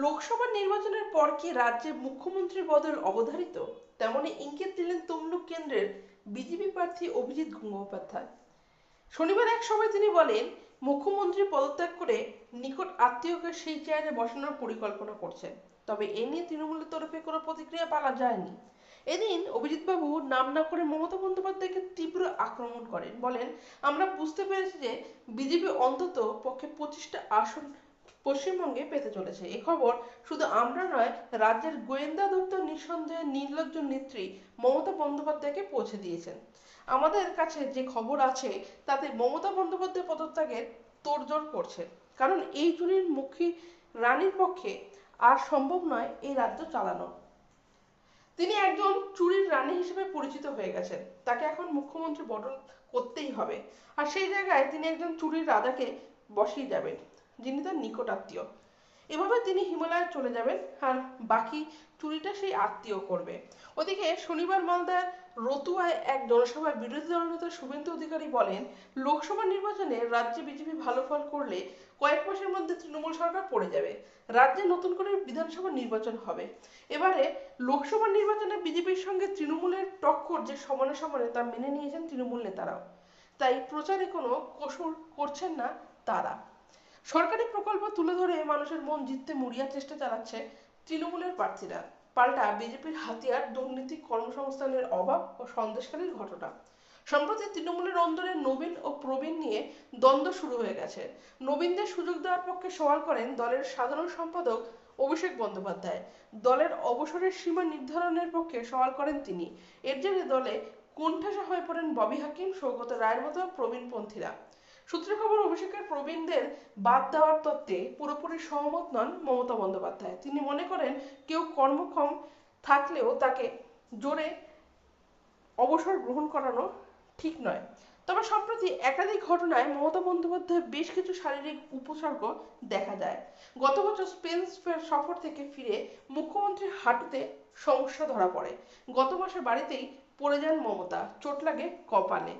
লোকসভা নির্বাচনের পর কি রাজ্যে মুখ্যমন্ত্রী বদল অবধারিত? তেমনি ইঙ্গিত দিলেন তমলুক কেন্দ্রের বিজেপি প্রার্থী অভিজিৎ গঙ্গোপাধ্যায়। শনিবার এক সভায় তিনি বলেন, মুখ্যমন্ত্রী পদত্যাগ করে নিকট আত্মীয়কে সেই চেয়ারে বসানোর পরিকল্পনা করছেন। তবে এ নিয়ে তৃণমূলের তরফে কোনো প্রতিক্রিয়া পাওয়া যায়নি। এদিন অভিজিৎবাবু নাম না করে মমতা বন্দ্যোপাধ্যায়কে তীব্র আক্রমণ করেন। বলেন, আমরা বুঝতে পেরেছি যে বিজেপি অন্তত পক্ষে পঁচিশটা আসন পশ্চিমবঙ্গে পেতে চলেছে। এ খবর শুধু আমরা নয়, রাজ্যের গোয়েন্দা দপ্তর নিঃসন্দেহে নির্লজ্জ নেত্রী মমতা বন্দ্যোপাধ্যায়কে পৌঁছে দিয়েছেন। আমাদের কাছে যে খবর আছে, তাতে মমতা বন্দ্যোপাধ্যায় পদত্যাগের তোড়জোড় করছে। কারণ এই চুরির মুখী রানীর পক্ষে আর সম্ভব নয় এই রাজ্য চালানো। তিনি একজন চুরির রানী হিসেবে পরিচিত হয়ে গেছেন। তাকে এখন মুখ্যমন্ত্রী বদল করতেই হবে। আর সেই জায়গায় তিনি একজন চুরির রাজাকে বসিয়ে যাবেন যিনি তার নিকট আত্মীয়। এভাবে তিনি হিমালয়ে চলে যাবেন আর বাকি চুরিটা সেই আত্মীয় করবে। ওদিকে শনিবার মালদার রতুয়ায় এক জনসভায় বিরোধী দলনেতা শুভেন্দু অধিকারী বলেন, লোকসভা নির্বাচনে রাজ্যে বিজেপি ভালো ফল করলে কয়েক মাসের মধ্যে তৃণমূল সরকার পড়ে যাবে। রাজ্যে নতুন করে বিধানসভা নির্বাচন হবে। এবারে লোকসভা নির্বাচনে বিজেপির সঙ্গে তৃণমূলের টক্কর যে সমানে সমানে তা মেনে নিয়েছেন তৃণমূল নেতারাও। তাই প্রচারে কোনো কসুর করছেন না তারা। সরকারি প্রকল্প তুলে ধরে মানুষের মন জিততে মরিয়ার চেষ্টা চালাচ্ছে তৃণমূলের প্রার্থীরা। পাল্টা বিজেপির হাতিয়ার দুর্নীতি কর্মসংস্থানের অভাব ও সন্দেশকারীর ঘটনা। সম্প্রতি তৃণমূলের অন্দরে নবীন ও প্রবীণ নিয়ে দ্বন্দ্ব শুরু হয়ে গেছে। নবীনদের সুযোগ দেওয়ার পক্ষে সওয়াল করেন দলের সাধারণ সম্পাদক অভিষেক বন্দ্যোপাধ্যায়। দলের অবসরের সীমা নির্ধারণের পক্ষে সওয়াল করেন তিনি। এর জেরে দলে কোণঠাসা হয়ে পড়েন ববি হাকিম, সৌগত রায়ের মতো প্রবীণপন্থীরা। সূত্রে খবর, অভিষেকের প্রবীণদের বাদ দেওয়ার তত্ত্বে পুরোপুরি সহমত নন মমতা বন্দ্যোপাধ্যায়। তিনি মনে করেন, কেউ কর্মক্ষম থাকলেও তাকে জোরে অবসর গ্রহণ করানো ঠিক নয়। তবে সম্প্রতি একাধিক ঘটনায় মমতা বন্দ্যোপাধ্যায়ের বেশ কিছু শারীরিক উপসর্গ দেখা যায়। গত বছর স্পেন সফর থেকে ফিরে মুখ্যমন্ত্রীর হাঁটুতে সমস্যা ধরা পড়ে। গত মাসে বাড়িতেই পড়ে যান মমতা, চোট লাগে কপালে।